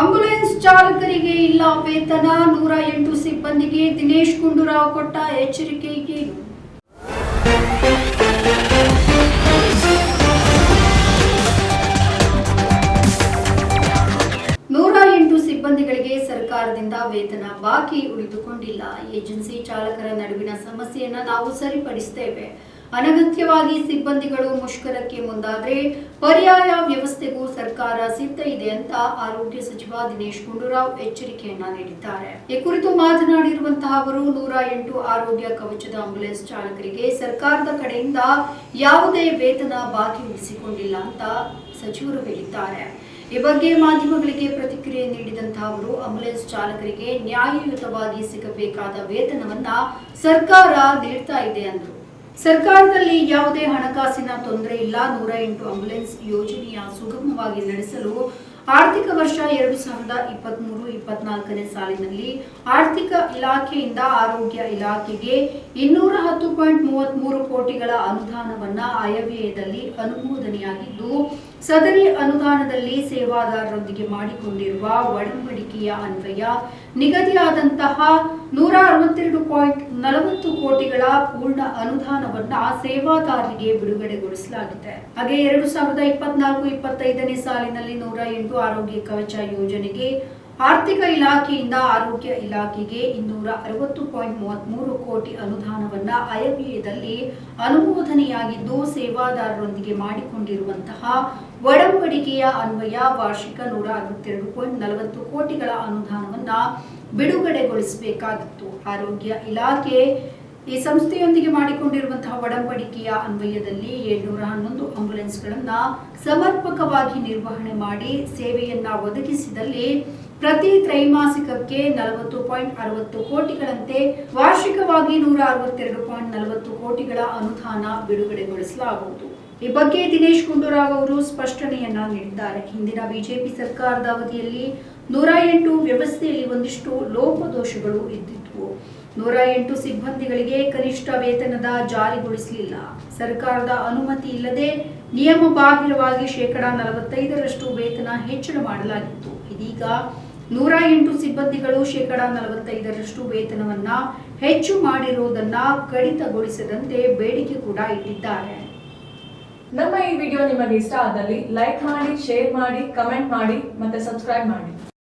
Ambulance ಚಾಲಕರಿಗೆ ಇಲ್ಲ ವೇತನ. ನೂರ ಎಂಟು ಸಿಬ್ಬಂದಿಗೆ ದಿನೇಶ್ ಗುಂಡೂರಾವ್ ಕೊಟ್ಟ ಎಚ್ಚರಿಕೆಗೆ. ನೂರ ಎಂಟು ಸಿಬ್ಬಂದಿಗಳಿಗೆ ಸರ್ಕಾರದಿಂದ ವೇತನ ಬಾಕಿ ಉಳಿದುಕೊಂಡಿಲ್ಲ. ಏಜೆನ್ಸಿ ಚಾಲಕರ ನಡುವಿನ ಸಮಸ್ಯೆಯನ್ನ ನಾವು ಸರಿಪಡಿಸುತ್ತೇವೆ ಅನಗತ್ಯವಾಗಿ ಸಿಬ್ಬಂದಿಗಳು ಮುಷ್ಕರಕ್ಕೆ ಮುಂದಾದ್ರೆ ಪರ್ಯಾಯ ವ್ಯವಸ್ಥೆಗೂ ಸರ್ಕಾರ ಸಿದ್ಧ ಇದೆ ಅಂತ ಆರೋಗ್ಯ ಸಚಿವ ದಿನೇಶ್ ಗುಂಡೂರಾವ್ ಎಚ್ಚರಿಕೆಯನ್ನ ನೀಡಿದ್ದಾರೆ. ಈ ಕುರಿತು ಮಾತನಾಡಿರುವಂತಹ ಅವರು, ನೂರ ಎಂಟು ಆರೋಗ್ಯ ಕವಚದ ಆಂಬ್ಯುಲೆನ್ಸ್ ಚಾಲಕರಿಗೆ ಸರ್ಕಾರದ ಕಡೆಯಿಂದ ಯಾವುದೇ ವೇತನ ಬಾಕಿ ಉಳಿಸಿಕೊಂಡಿಲ್ಲ ಅಂತ ಸಚಿವರು ಹೇಳಿದ್ದಾರೆ. ಈ ಬಗ್ಗೆ ಮಾಧ್ಯಮಗಳಿಗೆ ಪ್ರತಿಕ್ರಿಯೆ ನೀಡಿದಂತಹ ಅವರು, ಆಂಬ್ಯುಲೆನ್ಸ್ ಚಾಲಕರಿಗೆ ನ್ಯಾಯಯುತವಾಗಿ ಸಿಗಬೇಕಾದ ವೇತನವನ್ನ ಸರ್ಕಾರ ನೀಡ್ತಾ ಇದೆ ಅಂದರು. ಸರ್ಕಾರದಲ್ಲಿ ಯಾವುದೇ ಹಣಕಾಸಿನ ತೊಂದರೆ ಇಲ್ಲ. ನೂರ ಎಂಟು ಆಂಬ್ಯುಲೆನ್ಸ್ ಯೋಜನೆಯ ಸುಗಮವಾಗಿ ನಡೆಸಲು ಆರ್ಥಿಕ ವರ್ಷ ಎರಡು ಸಾವಿರದ ಇಪ್ಪತ್ಮೂರು, ಇಪ್ಪತ್ನಾಲ್ಕನೇ ಸಾಲಿನಲ್ಲಿ ಆರ್ಥಿಕ ಇಲಾಖೆಯಿಂದ ಆರೋಗ್ಯ ಇಲಾಖೆಗೆ ಇನ್ನೂರ ಹತ್ತು ಪಾಯಿಂಟ್ ಮೂವತ್ಮೂರು ಕೋಟಿಗಳ ಅನುದಾನವನ್ನ ಆಯವ್ಯಯದಲ್ಲಿ ಅನುಮೋದನೆಯಾಗಿದ್ದು, ಸದರಿ ಅನುದಾನದಲ್ಲಿ ಸೇವಾದಾರರೊಂದಿಗೆ ಮಾಡಿಕೊಂಡಿರುವ ಒಡಂಬಡಿಕೆಯ ಅನ್ವಯ ನಿಗದಿಯಾದಂತಹ ನೂರ ಅರವತ್ತೆರಡು ಪಾಯಿಂಟ್ ನಲವತ್ತು ಕೋಟಿಗಳ ಪೂರ್ಣ ಅನುದಾನವನ್ನ ಸೇವಾದಾರರಿಗೆ ಬಿಡುಗಡೆಗೊಳಿಸಲಾಗಿದೆ. ಹಾಗೆ ಎರಡು ಸಾವಿರದ ಇಪ್ಪತ್ನಾಲ್ಕು, ಇಪ್ಪತ್ತೈದನೇ ಸಾಲಿನಲ್ಲಿ ನೂರ ಎಂಟು ಆರೋಗ್ಯ ಕವಚ ಯೋಜನೆಗೆ ಆರ್ಥಿಕ ಇಲಾಖೆಯಿಂದ ಆರೋಗ್ಯ ಇಲಾಖೆಗೆ ಇನ್ನೂರ ಅರವತ್ತು ಪಾಯಿಂಟ್ ಮೂವತ್ಮೂರು ಕೋಟಿ ಅನುದಾನವನ್ನ ಐಎಂಎದಲ್ಲಿ ಅನುಮೋದನೆಯಾಗಿದ್ದು ಸೇವಾದಾರರೊಂದಿಗೆ ಮಾಡಿಕೊಂಡಿರುವಂತಹ ಒಡಂಬಡಿಕೆಯ ಅನ್ವಯ ವಾರ್ಷಿಕ ನೂರ ಅರವತ್ತೆರಡು ಪಾಯಿಂಟ್ ನಲವತ್ತು ಕೋಟಿಗಳ ಅನುದಾನವನ್ನ ಬಿಡುಗಡೆಗೊಳಿಸಬೇಕಾಗಿತ್ತು. ಆರೋಗ್ಯ ಇಲಾಖೆ ಈ ಸಂಸ್ಥೆಯೊಂದಿಗೆ ಮಾಡಿಕೊಂಡಿರುವಂತಹ ಒಡಂಬಡಿಕೆಯ ಅನ್ವಯದಲ್ಲಿ ಏಳ್ನೂರ ಹನ್ನೊಂದು ಆಂಬ್ಯುಲೆನ್ಸ್ಗಳನ್ನ ಸಮರ್ಪಕವಾಗಿ ನಿರ್ವಹಣೆ ಮಾಡಿ ಸೇವೆಯನ್ನ ಒದಗಿಸಿದಲ್ಲಿ ಪ್ರತಿ ತ್ರೈಮಾಸಿಕಕ್ಕೆ ನಲವತ್ತು ಪಾಯಿಂಟ್ ಅರವತ್ತು ಕೋಟಿಗಳಂತೆ ವಾರ್ಷಿಕವಾಗಿ ನೂರ ಅರವತ್ತೆರಡು ಪಾಯಿಂಟ್ ನಲವತ್ತು ಕೋಟಿಗಳ ಅನುದಾನ ಬಿಡುಗಡೆಗೊಳಿಸಲಾಗುವುದು. ಈ ಬಗ್ಗೆ ದಿನೇಶ್ ಗುಂಡೂರಾವ್ ಅವರು ಸ್ಪಷ್ಟನೆಯನ್ನ ನೀಡಿದ್ದಾರೆ. ಹಿಂದಿನ ಬಿಜೆಪಿ ಸರ್ಕಾರದ ಅವಧಿಯಲ್ಲಿ ನೂರ ಎಂಟು ವ್ಯವಸ್ಥೆಯಲ್ಲಿ ಒಂದಿಷ್ಟು ಲೋಪದೋಷಗಳು ಇದ್ದಿದ್ವು. ನೂರ ಎಂಟು ಸಿಬ್ಬಂದಿಗಳಿಗೆ ಕನಿಷ್ಠ ವೇತನದ ಜಾರಿಗೊಳಿಸಲಿಲ್ಲ. ಸರ್ಕಾರದ ಅನುಮತಿ ಇಲ್ಲದೆ ನಿಯಮ ಬಾಹಿರವಾಗಿ ಶೇಕಡಾ ನಲವತ್ತೈದರಷ್ಟು ವೇತನ ಹೆಚ್ಚಳ ಮಾಡಲಾಗಿತ್ತು. ಇದೀಗ ನೂರ ಎಂಟು ಸಿಬ್ಬಂದಿಗಳು ಶೇಕಡಾ ನಲವತ್ತೈದರಷ್ಟು ವೇತನವನ್ನ ಹೆಚ್ಚು ಮಾಡಿರುವುದನ್ನ ಕಡಿತಗೊಳಿಸದಂತೆ ಬೇಡಿಕೆ ಕೂಡ ಇಟ್ಟಿದ್ದಾರೆ. ನಮ್ಮ ಈ ವಿಡಿಯೋ ನಿಮಗೆ ಇಷ್ಟ ಆದಲ್ಲಿ ಲೈಕ್ ಮಾಡಿ, ಶೇರ್ ಮಾಡಿ, ಕಮೆಂಟ್ ಮಾಡಿ ಮತ್ತೆ ಸಬ್ಸ್ಕ್ರೈಬ್ ಮಾಡಿ.